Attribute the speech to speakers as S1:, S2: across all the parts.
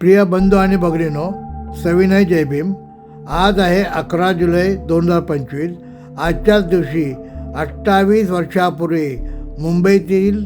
S1: प्रिय बंधू आणि बगरीनो सविनय जयभीम. आज आहे अकरा जुलै दोन हजार पंचवीस. आजच्याच दिवशी अठ्ठावीस वर्षापूर्वी मुंबईतील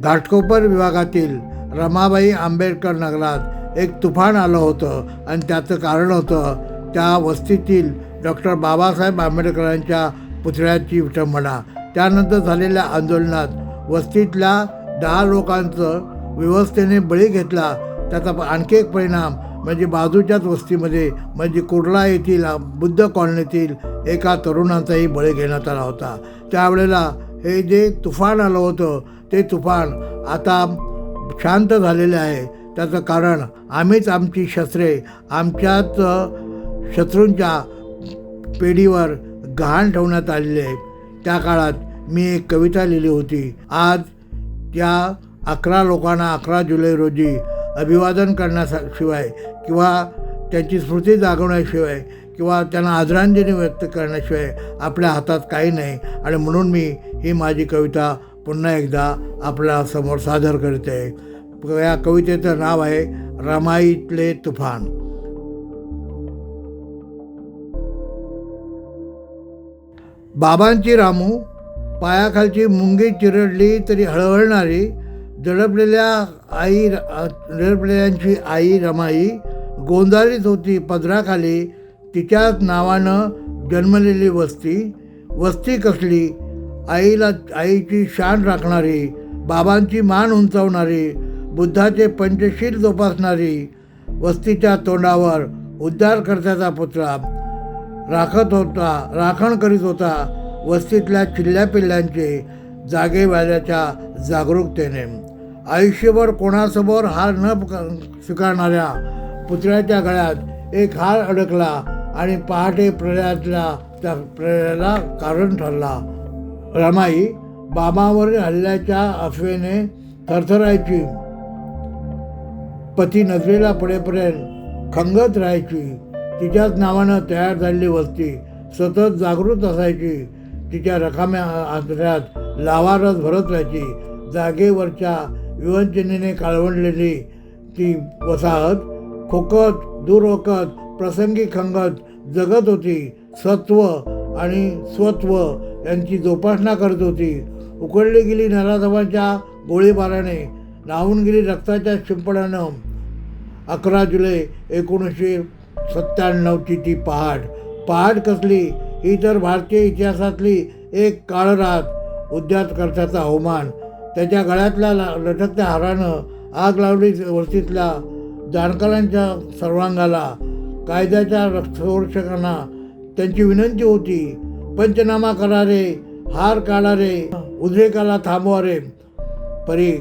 S1: घाटकोपर विभागातील रमाबाई आंबेडकर नगरात एक तुफान आलं होतं आणि त्याचं कारण होतं त्या वस्तीतील डॉक्टर बाबासाहेब आंबेडकरांच्या पुतळ्याची विटंबना त्यानंतर झालेल्या आंदोलनात वस्तीतल्या दहा लोकांचं व्यवस्थेने बळी घेतला. त्याचा आणखी एक परिणाम म्हणजे बाजूच्याच वस्तीमध्ये म्हणजे कुर्ला येथील बुद्ध कॉलनीतील एका तरुणाचाही बळी घेण्यात आला होता. त्यावेळेला हे जे तुफान आलं होतं ते तुफान आता शांत झालेले आहे. त्याचं कारण आम्हीच आमची शस्त्रे आमच्याच शत्रूंच्या पेढीवर गहाण ठेवण्यात आलेली आहे त्या काळात मी एक कविता लिहिली होती. आज त्या अकरा लोकांना अकरा जुलै रोजी अभिवादन करण्याशिवाय किंवा त्यांची स्मृती जागवण्याशिवाय किंवा त्यांना आदरांजली व्यक्त करण्याशिवाय आपल्या हातात काही नाही आणि म्हणून मी ही माझी कविता पुन्हा एकदा आपल्यासमोर सादर करते. या कवितेचं नाव आहे रमाईतले तुफान. बाबांची रामू पायाखालची मुंगी चिरडली तरी हळहळणारी दडपलेल्या आई दडपलेल्यांची आई रमाई गोंधारीत होती पदराखाली तिच्याच नावानं जन्मलेली वस्ती वस्ती कसली आईला आईची शान राखणारी बाबांची मान उंचावणारी बुद्धाचे पंचशील जोपासणारी वस्तीच्या तोंडावर उद्धारकर्त्याचा पुतळा. राखत होता राखण करीत होता वस्तीतल्या चिल्ल्या पिल्ल्यांचे जागरूकतेने. आयुष्यभर कोणासमोर हार न स्वीकारणाऱ्या पुतळ्याच्या गळ्यात एक हार अडकला आणि पहाटे प्रलयातला त्या प्रलयाला कारण ठरला. रमाई बाबावरील हल्ल्याच्या अफवेने थरथरायची. पती नजरेला पडेपर्यंत खंगत राहायची. तिच्याच नावानं तयार झालेली वस्ती सतत जागृत असायची. तिच्या रकाम्या आंतऱ्यात लावारस भरत राहायची. जागेवरच्या विवंचनेने काळवंडलेली ती वसाहत खोकत दुर्वकत प्रसंगी खंगत जगत होती. सत्व आणि स्वत्व यांची जोपासना करत होती. उकडली गेली नराधमाच्या गोळीबाराने नाहून गेली रक्ताच्या शिंपडानं अकरा जुलै एकोणीसशे सत्त्याण्णवची ती पहाट पहाट कसली? ही तर भारतीय इतिहासातली एक काळरात उद्यातकर्त्याचा अवमान. त्याच्या गळ्यातल्या लटकत्या हारानं आग लावली वस्तीतल्या जाणकारांच्या सर्वांगाला. कायद्याच्या संरक्षकांना त्यांची विनंती होती पंचनामा करा रे हार काढा रे उद्रेकाला थांबवा रे परी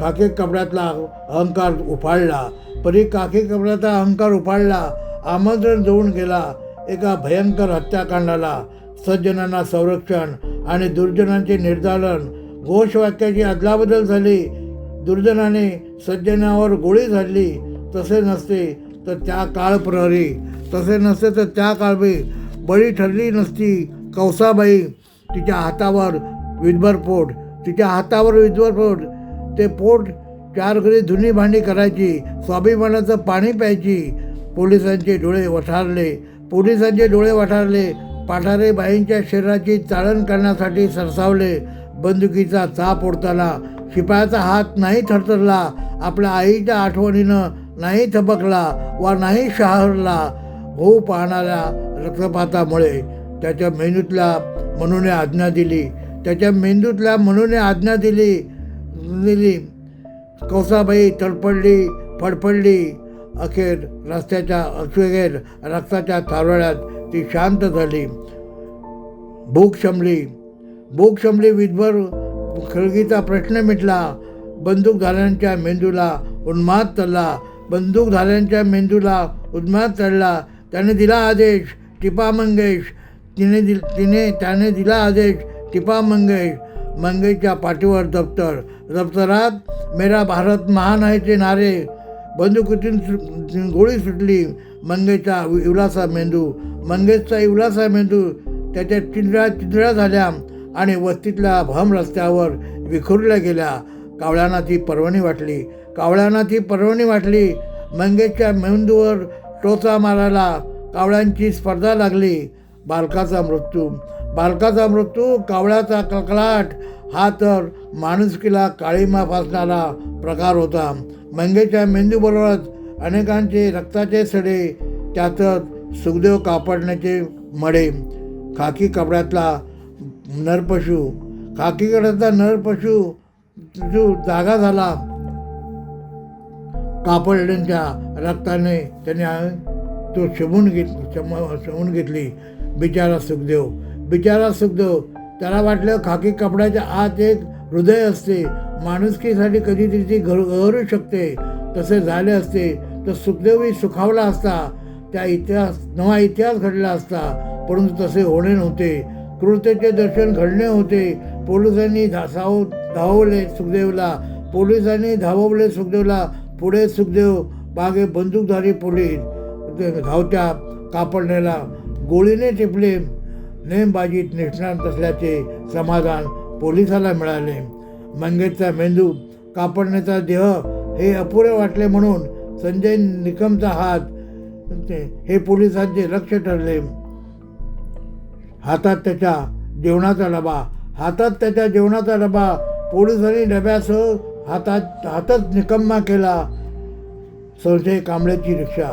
S1: काके कपड्यातला अहंकार उफाळला. परी काके कपड्याचा अहंकार उफाळला. आमंत्रण देऊन गेला. एका भयंकर हत्याकांडाला. सज्जनांना संरक्षण आणि दुर्जनांचे निर्धारण. घोषवाक्याची अदलाबदल झाली. दुर्जनाने सज्जनावर गोळी झाडली. तसे नसते तर त्या काळ प्रहरी. तसे नसते तर त्या काळबी. बळी ठरली नसती. कौसाबाई तिच्या हातावर विधभर तिच्या हातावर विधभर ते पोट चार घरी धुनी भांडी करायची स्वाभिमानाचं पाणी प्यायची. पोलिसांचे डोळे वठारले. पोलिसांचे डोळे वठारले. पाठारे बाईंच्या शरीराची चाळण करण्यासाठी सरसावले. बंदुकीचा चाप ओढताना शिपायाचा हात नाही थरथरला आपल्या आईच्या आठवणीनं नाही थबकला वा नाही शहरला. होऊ पाहणाऱ्या रक्तपातामुळे त्याच्या मेंदूतल्या मनूने आज्ञा दिली. त्याच्या मेंदूतल्या मनूने आज्ञा दिली. दिली कौसाबाई तडपडली फडफडली. अखेर रस्त्याच्या अखेर रक्ताच्या थारोळ्यात ती शांत झाली. भूक शमली. भूक शमली विधभर खळगीचा प्रश्न मिटला. बंदूकधाऱ्यांच्या मेंदूला उन्माद चढला बंदूकधाऱ्यांच्या मेंदूला उन्माद चढला त्याने दिला आदेश टिपा मंगेश. तिने दिल तिने त्याने दिला आदेश टिपा मंगेश. मंगईच्या पाठीवर दप्तर. दप्तरात मेरा भारत महान आहे ते नारे. बंदुकीतून गोळी सुटली मंगेचा इवलासा मेंदू. मंगेशचा इवलासा मेंदू त्याच्या चिंद्रा चिंद्रा झाल्या आणि वस्तीतल्या भम रस्त्यावर विखुरल्या गेल्या. कावळ्यांना ती पर्वणी वाटली. कावळ्यांना ती पर्वणी वाटली. मंगेशच्या मेंदूवर टोचा मारायला कावळ्यांची स्पर्धा लागली. बालकाचा मृत्यू. बालकाचा मृत्यू कावळ्याचा कलकलाट हा तर माणुसकीला काळीमा फासणारा प्रकार होता. मंगेच्या मेंदूबरोबरच अनेकांचे रक्ताचे सडे त्यातच सुखदेव कापडण्याचे मडे. खाकी कपड्यातला नरपशु खाकी कपड्यातला नरपशु जो जागा झाला कापडण्यांच्या रक्ताने त्याने तो शमून घेत शम शमून घेतली. बिचारा सुखदेव बिचारा सुखदेव त्याला वाटलं खाकी कपड्याच्या आत एक हृदय असते. माणुसकीसाठी कधीतरी ती घर घरू शकते. तसे झाले असते. तर सुखदेवही सुखावला असता. त्या इतिहास नवा इतिहास घडला असता. परंतु तसे होणे नव्हते. क्रूरतेचे दर्शन घडणे होते. पोलिसांनी धा साव धावले सुखदेवला. पोलिसांनी धाववले सुखदेवला. पुढे सुखदेव मागे बंदूकधारी पोलीस. धावत्या कापडण्याला. गोळीने टिपले. नेमबाजीत निष्णात असल्याचे समाधान पोलिसाला मिळाले. मंगेशचा मेंदू कापडण्याचा देह हे अपुरे वाटले म्हणून संजय निकमचा हात हे पोलिसांचे लक्ष ठरले. हातात त्याच्या जेवणाचा डबा हातात त्याच्या जेवणाचा डबा पोलिसांनी डब्यासह हातात हातच निकम्मा केला. संजय कांबळेची रिक्षा.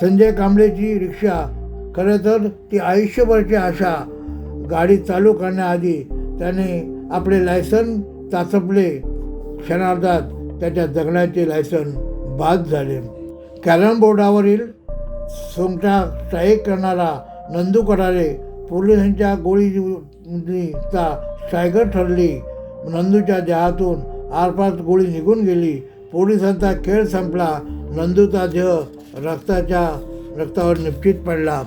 S1: संजय कांबळेची रिक्षा खरं तर ती आयुष्यभरची आशा गाडी चालू करण्याआधी त्याने आपले लायसन चाचपले. क्षणार्धात त्याच्या जगण्याचे लायसन बाद झाले. कॅरम बोर्डावरील सोमटा स्ट्राईक करणारा नंदू करारे पोलिसांच्या गोळीचा स्ट्रायकर ठरली. नंदूच्या देहातून आरपार गोळी निघून गेली. पोलिसांचा खेळ संपला. नंदूचा देह रक्ताच्या रक्तावर निश्चित पडला.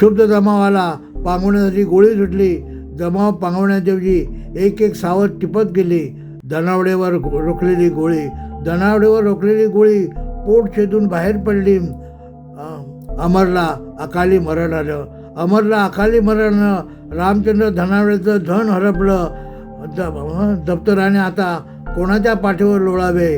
S1: क्षुब्ध जमाव आला पांगवण्यासाठी गोळी सुटली. जमाव पांगवण्याऐवजी एक एक सावध टिपत गेली. धनावडेवर रोखलेली गोळी धनावडेवर रोखलेली गोळी पोट छेदून बाहेर पडली. अमरला अकाली मरण आलं. अमरला अकाली मरण रामचंद्र धनावडेचं धन हरपलं. दप्तराने आता कोणाच्या पाठीवर लोळावे?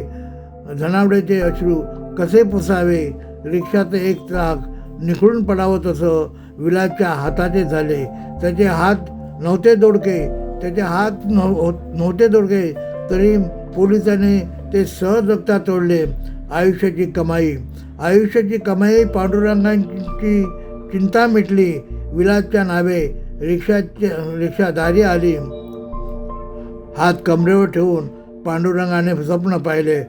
S1: धनावडेचे अश्रू कसे पुसावे? रिक्षाचं एक चाक निखळून पडावं तसं विलासच्या हाताचे झाले. त्याचे हात नव्हते दोडके. त्याचे हात नव्हते दोडके. तरी पोलिसांनी ते सहजगता तोडले. आयुष्याची कमाई. आयुष्याची कमाई पांडुरंगांची चिंता मिटली. विलासच्या नावे रिक्षाच्या रिक्षादारी आली. हात कमरेवर ठेवून पांडुरंगाने स्वप्न पाहिले.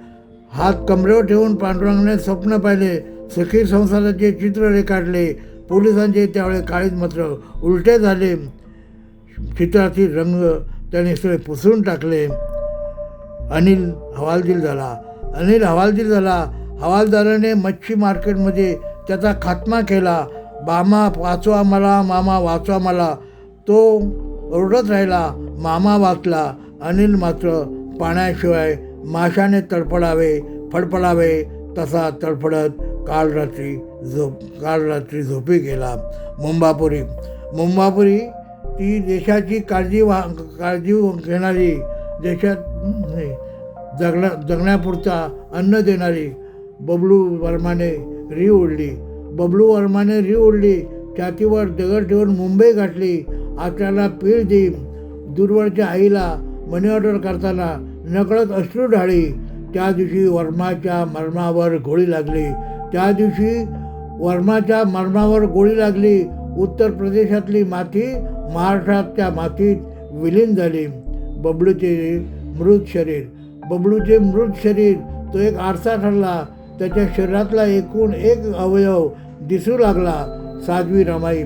S1: हात कमरेवर ठेवून पांडुरंगाने स्वप्न पाहिले. सखी संसाराचे चित्र रेखाटले पोलिसांचे त्यावेळे काळीज मात्र उलटे झाले. चित्रातील रंग त्याने सगळे पुसून टाकले. अनिल हवालदिल झाला. अनिल हवालदिल झाला. हवालदाराने मच्छी मार्केटमध्ये त्याचा खात्मा केला. मामा वाचवा मला मामा वाचवा मला. तो ओरडत राहिला. मामा वाचला. अनिल मात्र पाण्याशिवाय माशाने तडफडावे फडफडावे तसा तडफडत काल रात्री झोप काल रात्री झोपी गेला. मुंबापुरी. मुंबापुरी ती देशाची काळजी वा काळजी घेणारी देशात नाही, जगण्या जगण्यापुरता अन्न देणारी बबलू वर्माने री ओढली. बबलू वर्माने री ओढली. छातीवर दगड ठेवून मुंबई गाठली. आपल्याला पीळ देई दूरवरच्या आईला मनी ऑर्डर करताना नकळत अश्रू ढाळी. त्या दिवशी वर्माच्या मर्मावर गोळी लागली. त्या दिवशी वर्माच्या मर्मावर गोळी लागली उत्तर प्रदेशातली माती महाराष्ट्रातच्या मातीत विलीन झाली. बबलूचे मृत शरीर. बबलूचे मृत शरीर तो एक आरसा ठरला. त्याच्या शरीरातला एकूण एक अवयव दिसू लागला. साध्वी रमाई.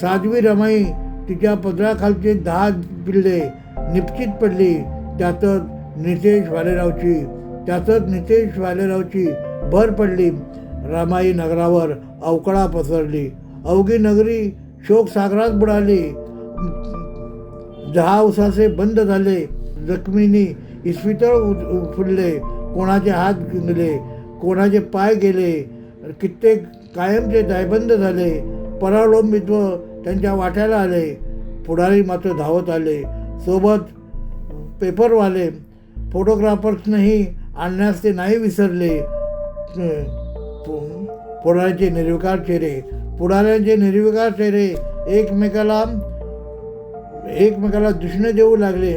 S1: साध्वी रमाई तिच्या पदराखालचे दहा पिल्ले निश्चित पडली. त्यातच नितेश वालेरावची त्यातच नितेश वालेरावची भर पडली. रमाई नगरावर अवकळा पसरली. अवघी नगरी शोकसागरात बुडाली. दहा उसासे बंद झाले. जखमींनी इस्पितळ उ- उ- फुलले कोणाचे हात गेले कोणाचे पाय गेले. कित्येक कायमचे दायबंद झाले. परावलंबित्व त्यांच्या वाट्याला आले. पुढारी मात्र धावत आले. सोबत पेपरवाले फोटोग्राफर्सनंही आणण्यास ते नाही विसरले. पुराण्याचे निर्विकार चेहरे पुढाऱ्यांचे निर्विकार चेहरे एकमेकाला एकमेकाला दुष्ण देऊ लागले.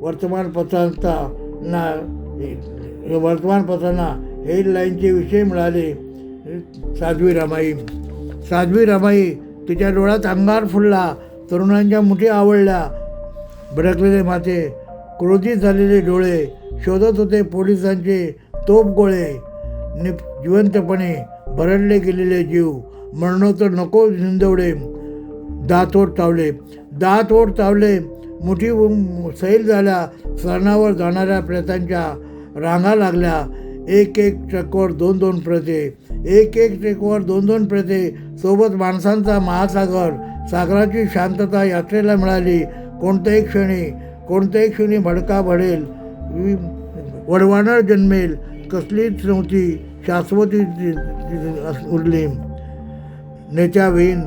S1: वर्तमानपत्रांचा ना वर्तमानपत्रांना हेडलाईनचे विषय मिळाले. साध्वी रमाई साध्वी रमाई तिच्या डोळ्यात अंगार फुलला तरुणांच्या मुठी आवडल्या. भडकलेले माते क्रोधित झालेले डोळे शोधत होते पोलिसांचे तोप गोळे. निप जिवंतपणे भरडले गेलेले जीव मरणोत्तर नको झिंजवडे. दात ओठ चावले. दात चावले. मोठी सैल झाल्या. सरणावर जाणाऱ्या प्रेतांच्या रांगा लागल्या. एक एक ट्रकवर दोन दोन प्रते. एक एक ट्रकवर दोन दोन प्रते. सोबत माणसांचा महासागर. सागराची शांतता यात्रेला मिळाली. कोणत्याही क्षणी कोणत्याही क्षणी भडका भडेल वि- वडवानळ जन्मेल. कसलीच नव्हती. शाश्वती उरली. नेत्याविहीन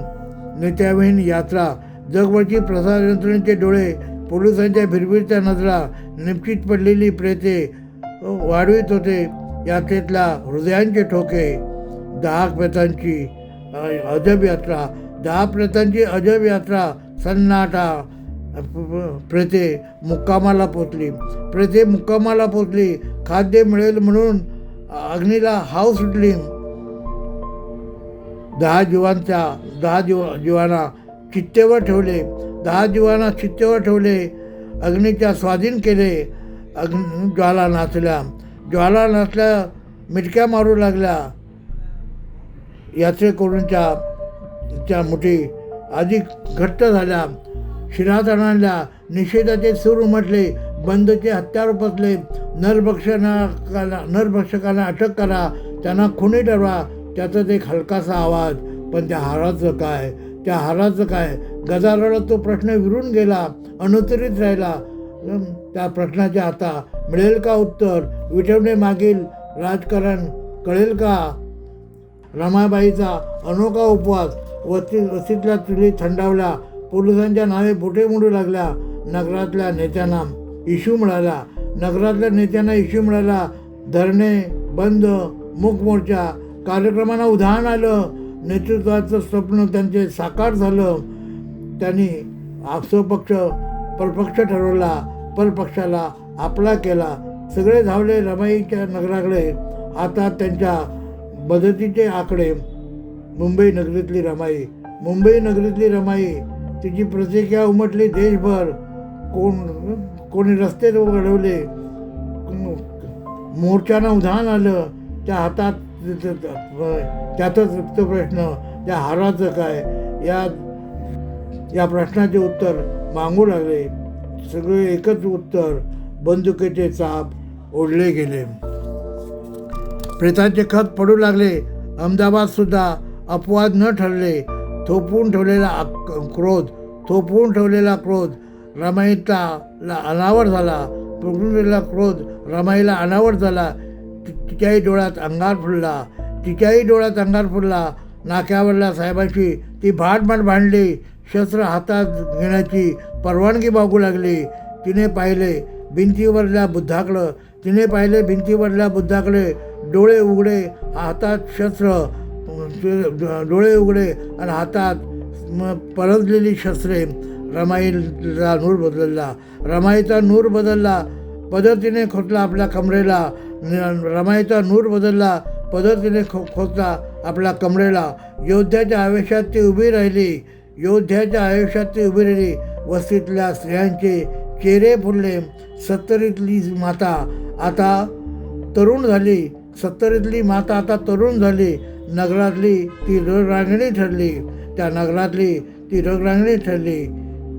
S1: नेत्याविहीन यात्रा. जगभरची प्रसार यंत्रणेचे डोळे पोलिसांच्या भिरभिरच्या नजरा निश्चित पडलेली प्रेते वाढवित होते यात्रेतल्या हृदयांचे ठोके. दहा प्रेतांची अजब यात्रा. दहा प्रेतांची अजब यात्रा. सन्नाटा प्रेते मुक्कामाला पोचली. प्रेते मुक्कामाला पोचली. खाद्य मिळेल म्हणून अग्नीला हाव सुटली दहा जीवांच्या दहा जीव जीवांना चित्तेवर ठेवले. दहा जीवांना चित्तेवर ठेवले. अग्नीच्या स्वाधीन केले. अग्नि ज्वाला नाचल्या. ज्वाला नाचल्या मिटक्या मारू लागल्या. यात्रेकरूंच्या त्या मुठी अधिक घट्ट झाल्या. शिरात आणल्या. निषेधाचे सूर उमटले. बंदचे हत्यार उपसले नरभक्षणाला नरभक्षकाला अटक करा त्यांना खुनी ठरवा. त्याचाच एक हलकासा आवाज पण त्या हाराचं काय? त्या हाराचं काय? गदारोळात तो प्रश्न विरून गेला अनुत्तरित राहिला. त्या प्रश्नाच्या आता मिळेल का उत्तर? विठवणे मागील राजकारण कळेल का? रमाबाईचा अनोखा उपवास. वस्ती वस्तीतल्या चुली थंडावल्या पोलिसांच्या नावे बोटे मोडू लागल्या. नगरातल्या नेत्यांना इशू मिळाला. नगरातल्या नेत्यांना इशू मिळाला. धरणे बंद मूक मोर्चा. कार्यक्रमांना उधाण आलं. नेतृत्वाचं स्वप्न त्यांचे साकार झालं. त्यांनी स्वपक्ष परपक्ष ठरवला. परपक्षाला आपला केला. सगळे धावले रमाईच्या नगराकडे. आता त्यांच्या मदतीचे आकडे. मुंबई नगरीतली रमाई. मुंबई नगरीतली रमाई. तिची प्रतिक्रिया उमटली देशभर. कोण? कोणी रस्ते घडवले मोर्चानं उधाण आलं त्या हातात त्यातच तो प्रश्न त्या हाराचं काय? या या प्रश्नाचे उत्तर मागू लागले. सगळे एकच उत्तर बंदुकीचे चाप ओढले गेले. प्रेतांचे खत पडू लागले. अहमदाबादसुद्धा अपवाद न ठरले. थोपवून ठेवलेला क्रोध थोपवून ठेवलेला क्रोध रमाईचा ला अनावर झाला. प्रकृतीला क्रोध रमाईला अनावर झाला. ति- तिच्याही डोळ्यात अंगार फुलला. तिच्याही डोळ्यात अंगार फुलला. नाक्यावरल्या साहेबांची ती भाटभाट भांडली. शस्त्र हातात घेण्याची परवानगी मागू लागली. तिने पाहिले भिंतीवरल्या बुद्धाकडं. तिने पाहिले भिंतीवरल्या बुद्धाकडे डोळे उघडे हातात शस्त्र डोळे उघडे आणि हातात परतलेली शस्त्रे. रमाईचा नूर बदलला. रमाईचा नूर बदलला पद्धतीने खोचला आपल्या कमरेला रमाईचा नूर बदलला पद्धतीने खो खोचला आपल्या कमरेला. योद्ध्याच्या आयुष्यात ती उभी राहिली योद्ध्याच्या आयुष्यात ती उभी राहिली. वस्तीतल्या स्त्रियांचे चेहरे फुलले सत्तरीतली माता आता तरुण झाली. सत्तरीतली माता आता तरुण झाली. नगरातली ती रगरांगणी ठरली. त्या नगरातली ती रगरांगणी ठरली.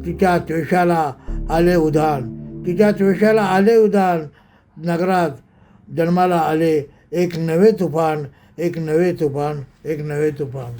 S1: तिच्या त्वेषाला आले उधाण. तिच्या त्वेषाला आले उधाण. नगरात जन्माला आले एक नवे तुफान एक नवे तुफान एक नवे तुफान.